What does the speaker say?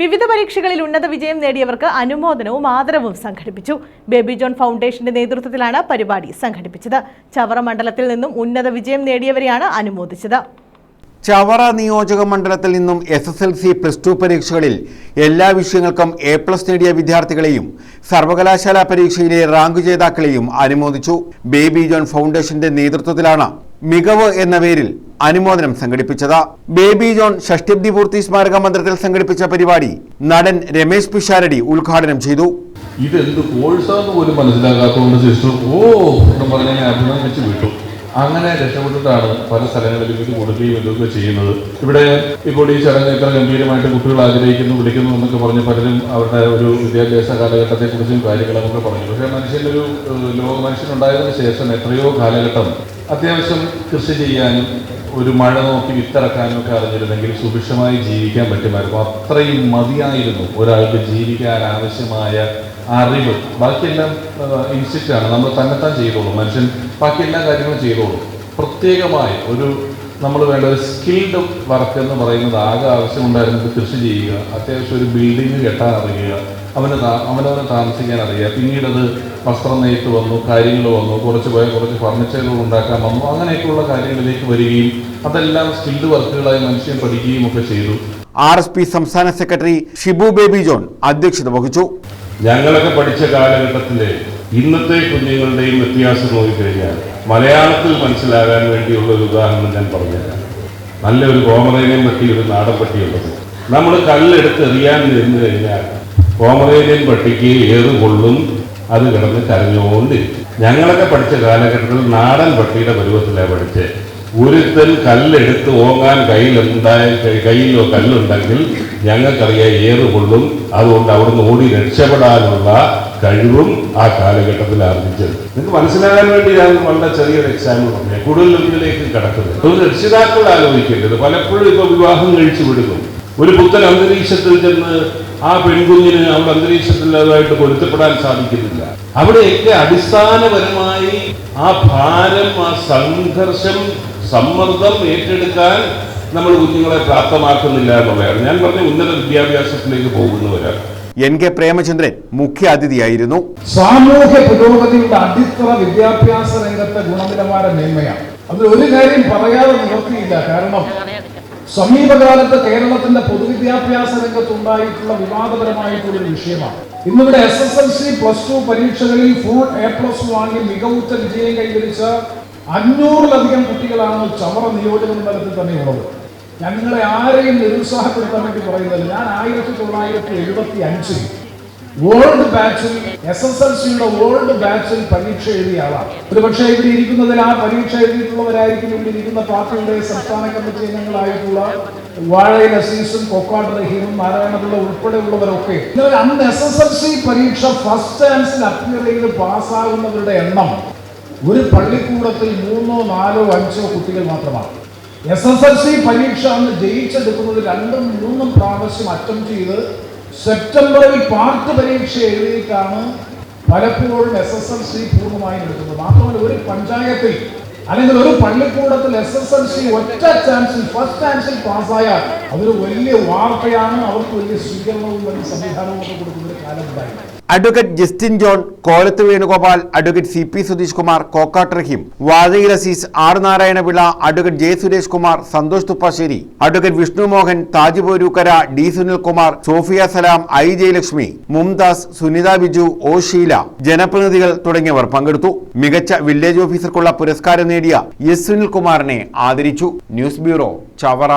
വിവിധ പരീക്ഷകളിൽ ഉന്നത വിജയം നേടിയവർക്ക് അനുമോദനവും ആദരവും സംഘടിപ്പിച്ചു. ബേബി ജോൺ ഫൗണ്ടേഷന്റെ നേതൃത്വത്തിലാണ് പരിപാടി സംഘടിപ്പിച്ചത്. ചവറ മണ്ഡലത്തിൽ നിന്നും ഉന്നത വിജയം നേടിയവരെയാണ് അനുമോദിച്ചത്. ചവറ നിയോജക മണ്ഡലത്തിൽ നിന്നും S S L C plus two പരീക്ഷകളിൽ എല്ലാ വിഷയങ്ങൾക്കും എ പ്ലസ് നേടിയ വിദ്യാർത്ഥികളെയും സർവകലാശാല പരീക്ഷയിലെ റാങ്ക് ജേതാക്കളെയും അനുമോദിച്ചു. ബേബി ജോൺ ഫൗണ്ടേഷന്റെ നേതൃത്വത്തിലാണ് മികവ് എന്ന പേരിൽ അനുമോദനം സംഘടിപ്പിച്ചത്. ബേബി ജോൺ ഷഷ്ടിബ്ദി പൂർത്തി സ്മാരക മന്ദിരത്തിൽ സംഘടിപ്പിച്ച പരിപാടി നടൻ രമേശ് പിഷാരടി ഉദ്ഘാടനം ചെയ്തു. ഇതെന്ത് കോഴ്സാന്ന് പോലും മനസ്സിലാക്കാത്തതുകൊണ്ട് സിസ്റ്റർ ഓ എന്ന് പറഞ്ഞ അഭിനന്ദിച്ച് വിട്ടു. അങ്ങനെ രക്ഷപ്പെട്ടിട്ടാണ് പല സ്ഥലങ്ങളിലും ഇത് കൊടുക്കുകയും ഇതൊക്കെ ചെയ്യുന്നത്. ഇവിടെ ഇപ്പോൾ ഈ ചടങ്ങ് ഇത്ര ഗംഭീരമായിട്ട് കുട്ടികൾ ആഗ്രഹിക്കുന്നു വിളിക്കുന്നു എന്നൊക്കെ പറഞ്ഞ് പലരും അവരുടെ ഒരു വിദ്യാഭ്യാസ കാലഘട്ടത്തെക്കുറിച്ചും കാര്യങ്ങളൊക്കെ പറഞ്ഞു. പക്ഷേ മനുഷ്യന്റെ ഒരു ലോക മനുഷ്യനുണ്ടായതിനു ശേഷം എത്രയോ കാലഘട്ടം അത്യാവശ്യം കൃഷി ചെയ്യാനും ഒരു മഴ നോക്കി വിത്തിറക്കാനും ഒക്കെ അറിഞ്ഞിരുന്നെങ്കിൽ സുഭിക്ഷമായി ജീവിക്കാൻ പറ്റുമായിരുന്നു. അത്രയും മതിയായിരുന്നു ഒരാൾക്ക് ജീവിക്കാൻ ആവശ്യമായ അറിവ്. ബാക്കിയെല്ലാം ആണ് നമ്മൾ തന്നെത്താൻ ചെയ്തോളൂ. മനുഷ്യൻ ബാക്കി എല്ലാ കാര്യങ്ങളും ചെയ്തോളൂ. പ്രത്യേകമായി ഒരു നമ്മൾ വേണ്ട ഒരു സ്കിൽഡ് വർക്ക് എന്ന് പറയുന്നത് ആകെ ആവശ്യമുണ്ടായിരുന്നത് കൃഷി ചെയ്യുക. അത്യാവശ്യം ഒരു ബിൽഡിംഗ് കെട്ടാൻ അറിയുക. അവന് അവനവന് താമസിക്കാൻ അറിയുക. പിന്നീട് അത് വസ്ത്രം നെയ്ത്ത് വന്നു കാര്യങ്ങൾ വന്നു കുറച്ച് പോയ കുറച്ച് ഫർണിച്ചറുകൾ ഉണ്ടാക്കാൻ വന്നു അങ്ങനെയൊക്കെയുള്ള കാര്യങ്ങളിലേക്ക് വരികയും അതെല്ലാം സ്കിൽഡ് വർക്കുകളായി മനുഷ്യൻ പഠിക്കുകയും ഒക്കെ ചെയ്തു. ആർ എസ് പി സംസ്ഥാന സെക്രട്ടറി ഷിബു ബേബി ജോൺ അധ്യക്ഷത വഹിച്ചു. ഞങ്ങളൊക്കെ പഠിച്ച കാലഘട്ടത്തിലെ ഇന്നത്തെ കുഞ്ഞുങ്ങളുടെയും വ്യത്യാസം നോക്കിക്കഴിഞ്ഞാൽ മലയാളത്തിൽ മനസ്സിലാകാൻ വേണ്ടിയുള്ള ഒരു ഉദാഹരണം ഞാൻ പറഞ്ഞുതരാം. നല്ലൊരു കോമറേനിയൻ പട്ടി ഒരു നാടൻ പട്ടിയുള്ളത് നമ്മൾ കല്ലെടുത്ത് എറിയാൻ നിന്ന് കഴിഞ്ഞാൽ കോമറേനിയൻ പട്ടിക്ക് ഏത് കൊള്ളും അത് കിടന്ന് കരഞ്ഞുകൊണ്ടിരിക്കും. ഞങ്ങളൊക്കെ പഠിച്ച കാലഘട്ടത്തിൽ നാടൻ പട്ടിയുടെ പരുവത്തിലാണ് പഠിച്ചത്. ഒരുത്തൻ കല്ലെടുത്ത് ഓങ്ങാൻ കയ്യിലുണ്ടായ കയ്യിലോ കല്ലുണ്ടെങ്കിൽ ഞങ്ങൾക്കറിയാം ഏറ് കൊള്ളും അതുകൊണ്ട് അവിടുന്ന് ഓടി രക്ഷപ്പെടാനുള്ള കഴിവും ആ കാലഘട്ടത്തിൽ ആർജിച്ചത്. നിങ്ങൾക്ക് മനസ്സിലാകാൻ വേണ്ടി ഞാൻ വളരെ ചെറിയൊരു എക്സാമ്പിൾ പറഞ്ഞു കൂടുതൽ ഇതിലേക്ക് കിടക്കുന്നത് അത് രക്ഷിതാക്കൾ ആലോചിക്കേണ്ടത് പലപ്പോഴും ഇപ്പൊ വിവാഹം കഴിച്ചു വിടുന്നു. ഒരു പുത്തൻ അന്തരീക്ഷത്തിൽ ചെന്ന് ആ പെൺകുഞ്ഞിന് അവിടെ അന്തരീക്ഷത്തിൽ അതുമായിട്ട് പൊരുത്തപ്പെടാൻ സാധിക്കുന്നില്ല. അവിടെയൊക്കെ അടിസ്ഥാനപരമായി ആ ഭാരം ആ സംഘർഷം സമ്മർദ്ദം ഏറ്റെടുക്കാൻ നമ്മൾ കുഞ്ഞുങ്ങളെ പ്രാപ്തമാക്കുന്നില്ല എന്നുള്ളതാണ്. ഞാൻ പറഞ്ഞ ഉന്നത വിദ്യാഭ്യാസത്തിലേക്ക് പോകുന്നവരാണ്. എൻ കെ പ്രേമചന്ദ്രൻ മുഖ്യ അതിഥിയായിരുന്നു. സാമൂഹ്യ പുരോഗതിയുടെ അടിത്തറ വിദ്യാഭ്യാസ രംഗത്തെ ഗുണനിലവാര മേന്മയാണ്. അതിൽ ഒരു കാര്യം പറയാതെ നിവർത്തിയില്ല. കാരണം സമീപകാലത്ത് കേരളത്തിന്റെ പൊതുവിദ്യാഭ്യാസ രംഗത്തുണ്ടായിട്ടുള്ള വിവാദപരമായിട്ടുള്ള ഒരു വിഷയമാണ്. ഇന്നിവിടെ S S L C plus two പരീക്ഷകളിൽ ഫുൾ എ പ്ലസ് വാങ്ങി മികവുറ്റ വിജയം കൈവരിച്ച അഞ്ഞൂറിലധികം കുട്ടികളാണ് ചവറ നിയോജക മണ്ഡലത്തിൽ തന്നെ ഉള്ളത്. ഞങ്ങളെ ആരെയും നിരുത്സാഹപ്പെടുത്താൻ വേണ്ടി പറയുന്നില്ല. ഞാൻ ആയിരത്തി തൊള്ളായിരത്തി എഴുപത്തി അഞ്ചിൽ വേൾഡ് ബാച്ചിൽ എസ് എസ് എൽ സിയുടെ വേൾഡ് ബാച്ചിൽ പരീക്ഷ എഴുതിയ ആളാണ്. ഒരുപക്ഷെ ഇവിടെ ഇരിക്കുന്നതിൽ ആ പരീക്ഷ എഴുതിയിട്ടുള്ളവരായിരിക്കും ഇവിടെ ഇരിക്കുന്ന പാർട്ടിയുടെ സംസ്ഥാന കമ്മിറ്റി അംഗങ്ങളായിട്ടുള്ള വാഴയിൽ അസീസും കൊക്കാട് റഹീമും നാരായണപിള്ള ഉൾപ്പെടെയുള്ളവരൊക്കെ. ഇന്നൊരു അന്ന് എസ് എസ് എൽ സി പരീക്ഷ ഫസ്റ്റ് ചാൻസിൽ അപ്പിയർ ചെയ്ത് പാസ്സാകുന്നവരുടെ എണ്ണം ഒരു പള്ളിക്കൂടത്തിൽ മൂന്നോ നാലോ അഞ്ചോ കുട്ടികൾ മാത്രമാണ്. എസ് എസ് എൽ സി പരീക്ഷ അന്ന് ജയിച്ചെടുക്കുന്നത് രണ്ടും മൂന്നും പ്രാവശ്യം അറ്റംപ്റ്റ് ചെയ്ത് സെപ്റ്റംബറിൽ പാർട്ട് പരീക്ഷ എഴുതിയിട്ടാണ് പലപ്പോഴും എസ് എസ് എൽ സി പൂർണമായി എടുക്കുന്നത്. മാത്രമല്ല ഒരു പഞ്ചായത്തിൽ അല്ലെങ്കിൽ ഒരു പള്ളിക്കൂടത്തിൽ എസ് എസ് എൽ സി ഒറ്റ ചാൻസിൽ ഫസ്റ്റ് ചാൻസിൽ പാസ്സായാൽ അതൊരു വലിയ വാർത്തയാണ്. അവർക്ക് വലിയ സ്വീകരണവും വലിയ സംവിധാനവും ഒക്കെ കൊടുക്കുന്ന ഒരു കാലം ഉണ്ടായി advocate Justin John Kolath Venugopal advocate C P Sudheesh Kumar Kokkattu Raheem Vadayil Azeez R Narayanapillai advocate J Suresh Kumar Santhosh Thuppassery advocate Vishnu Mohan Taj Porookkara D Sunilkumar Sophia Salam I Jayalakshmi Mumtaz Sunitha Biju O Sheela ജനപ്രതിനിധികൾ തുടങ്ങിയവർ പങ്കെടുത്തു. മികച്ച village ഓഫീസർക്കുള്ള പുരസ്കാരം നേടിയ S സുനിൽകുമാറിനെ ആദരിച്ചു. News bureau Chavara.